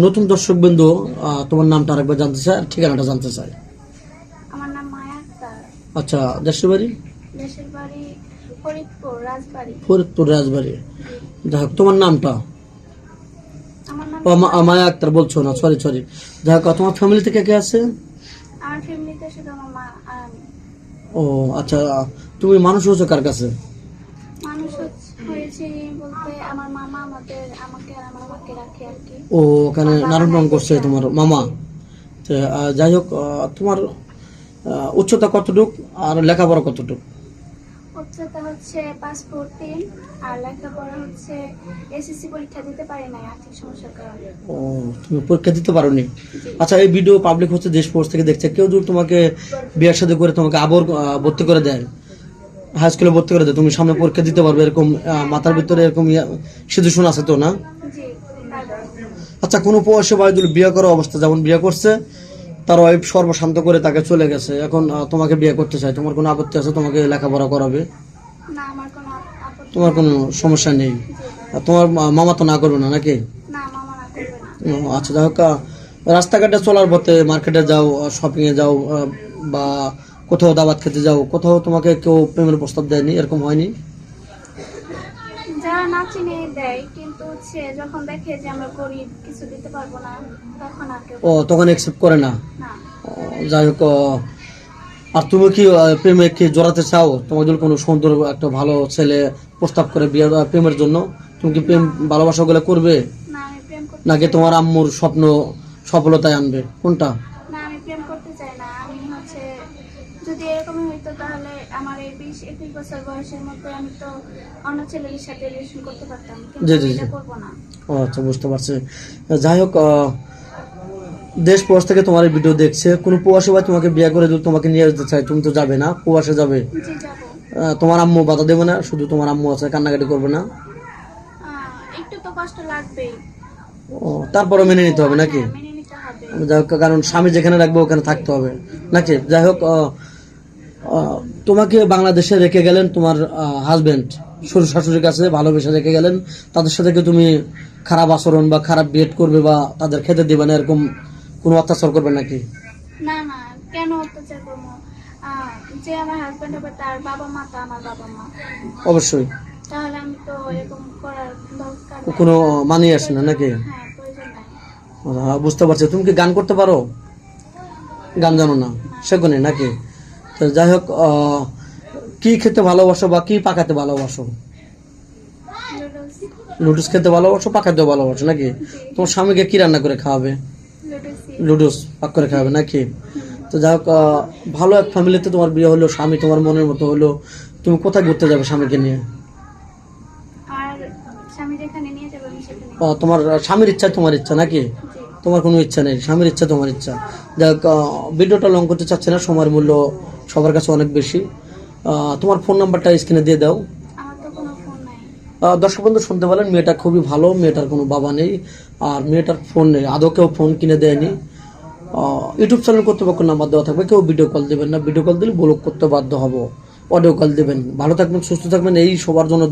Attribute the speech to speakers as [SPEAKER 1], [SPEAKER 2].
[SPEAKER 1] নতুন দর্শক বিন্দু তোমার নামটা আরেকবার জানতে চাই ঠিকানাটা জানতে চাই।
[SPEAKER 2] আমার নাম মায়া আক্তার।
[SPEAKER 1] আচ্ছা দেশের বাড়ি?
[SPEAKER 2] দেশের বাড়ি ফরিদপুর রাজবাড়ি।
[SPEAKER 1] ফরিদপুর রাজবাড়ি। যাই হোক তোমার নামটা?
[SPEAKER 2] আমার নাম
[SPEAKER 1] ও, মায়া আক্তার বলছো না সরি সরি যাই হোক তোমার ফ্যামিলি থেকে কে আছে?
[SPEAKER 2] আমার ফ্যামিলিতে শুধু আমার মা আর আমি।
[SPEAKER 1] ও আচ্ছা তুমি মানুষ হচ্ছে কার কাছে?
[SPEAKER 2] মানুষ হচ্ছে- হয়েছে আমার মামা আমাদের আমাকে আর আমার মাকে রাখে আর কি।
[SPEAKER 1] ও ওখানে পালন করছে তোমার মামা। যাই হোক তোমার উচ্চতা কতটুক আর লেখাপড়া কতটুক?
[SPEAKER 2] উচ্চতা হচ্ছে তিন আর লেখাপড়া হচ্ছে এসএসসি পরীক্ষা দিতে পারি নাই আর্থিক সমস্যার কারণে।
[SPEAKER 1] ও তুমি পরীক্ষা দিতে পারোনি। আচ্ছা এই ভিডিও পাবলিক হচ্ছে দেশ ফোর্স থেকে দেখছে। কেউ যদি তোমাকে বিয়ের সাথে করে তোমাকে আবর ভর্তি করে দেয় হাই স্কুলে ভর্তি করে দেয় তুমি সামনে পরীক্ষা দিতে পারবে এরকম মাথার ভিতরে এরকম সিচুয়েশন আছে তো না? আচ্ছা কোনো প্রবাসী ভাই বিয়ে করা অবস্থা যেমন বিয়ে করছে তার ওয়াইফ সর্বশান্ত করে তাকে চলে গেছে এখন তোমাকে বিয়ে করতে চাই তোমার কোনো আপত্তি আছে তোমাকে লেখাপড়া করাবে? তোমার কোনো সমস্যা নেই? তোমার মামা তো না করবে না নাকি? আচ্ছা যাই হোক রাস্তাঘাটে চলার পথে মার্কেটে যাও শপিং এ যাও বা কোথাও দাবাত খেতে যাও কোথাও তোমাকে কেউ প্রেমের প্রস্তাব দেয়নি এরকম হয়নি?
[SPEAKER 2] যারা না চিনে দেয় কিন্তু হচ্ছে যখন দেখে যে আমরা গরিব কিছু দিতে পারব না তখন আর কেউ
[SPEAKER 1] ও তখন অ্যাকসেপ্ট করে না? যাই হোক আর তুমি কি প্রেমে কি জড়াতে চাও? তোমার যদি কোনো সুন্দর একটা ভালো ছেলে প্রস্তাব করে বিয়ের প্রেমের জন্য তুমি কি প্রেম ভালোবাসা গুলো করবে? নাকি তোমার আম্মুর স্বপ্ন সফলতায় আনবে? কোনটা
[SPEAKER 2] না আমি প্রেম করতে চাই না আমি হচ্ছে যদি এরকমই হইতো তাহলে আমার এই বিশ একুশ বছর বয়সের মধ্যে আমি তো অন্য ছেলের সাথে রিলেশন করতে পারতাম
[SPEAKER 1] জি, জি, জি।
[SPEAKER 2] এটা করব না।
[SPEAKER 1] ও আচ্ছা বুঝতে পারছি। যাই হোক দেশ প্রবাস থেকে তোমার এই ভিডিও দেখছে। কোনো প্রবাসী ভাই তোমাকে বিয়ে করে যদি তোমাকে নিয়ে যেতে চায় তুমি তো যাবে না প্রবাসে যাবে। তোমার আম্মু বাধা দেবে না শুধু তোমার আম্মু আছে কান্নাকাটি করবে না?
[SPEAKER 2] একটু তো কষ্ট লাগবেই।
[SPEAKER 1] ও তারপরে মেনে নিতে হবে নাকি?
[SPEAKER 2] হ্যাঁ, মেনে নিতে হবে।
[SPEAKER 1] যাই হোক কারণ স্বামী যেখানে রাখবে ওখানে থাকতে হবে। নাকি? যাই হোক তোমাকে বাংলাদেশে রেখে গেলেন তোমার হাজবেন্ড শ্বশুর শাশুড়ির কাছে ভালোবেসে রেখে গেলেন। তাদের সাথে কি তুমি খারাপ আচরণ বা খারাপ বিহেড করবে বা তাদের খেতে দিবে না এরকম কোনো অত্যাচার করবে নাকি?
[SPEAKER 2] না না কেন অত্যাচার করব? যে আমার হাজবেন্ড হবে তার বাবা মা তো আমার বাবা মা।
[SPEAKER 1] অবশ্যই।
[SPEAKER 2] তাহলে আমি তো এরকম করার দরকার
[SPEAKER 1] কোনো মানিয়ে আসে না নাকি?
[SPEAKER 2] হ্যাঁ
[SPEAKER 1] বুঝতে পারছি। তুমি কি গান করতে পারো? গান জানো না। শেখো নি নাকি? তো যাই হোক কি খেতে ভালোবাসো বা কি পাকাতে ভালোবাসো?
[SPEAKER 2] লুডুস
[SPEAKER 1] খেতে ভালোবাসো পাকাতেও ভালোবাসো নাকি? তোমার স্বামীকে কি রান্না করে খাওয়াবে?
[SPEAKER 2] লুডুসি
[SPEAKER 1] লুডুস পাক করে খাওয়াবে নাকি? তো যাই হোক ভালো এক ফ্যামিলিতে তোমার বিয়ে হলো স্বামী তোমার মনের মতো হলো তুমি কোথায় ঘুরতে যাবে স্বামীকে নিয়ে? তোমার স্বামীর ইচ্ছা তোমার ইচ্ছা নাকি? তোমার কোনো ইচ্ছা নেই স্বামীর ইচ্ছা তোমার ইচ্ছা। যাক ভিডিওটা লং করতে চাচ্ছে না সময়ের মূল্য সবার কাছে অনেক বেশি। তোমার ফোন নাম্বারটা স্ক্রিনে দিয়ে দাও। দর্শক বন্ধু শুনতে পারেন মেয়েটা খুবই ভালো মেয়েটার কোনো বাবা নেই আর মেয়েটার ফোন নেই। আদৌ কেউ ফোন কিনে দেয়নি। ইউটিউব চ্যানেল কর্তৃপক্ষ নাম্বার দেওয়া থাকবে কেউ ভিডিও কল দেবেন না। ভিডিও কল দিলে ব্লক করতে বাধ্য হব। অডিও কল দেবেন। ভালো থাকবেন সুস্থ থাকবেন এই সবার জন্য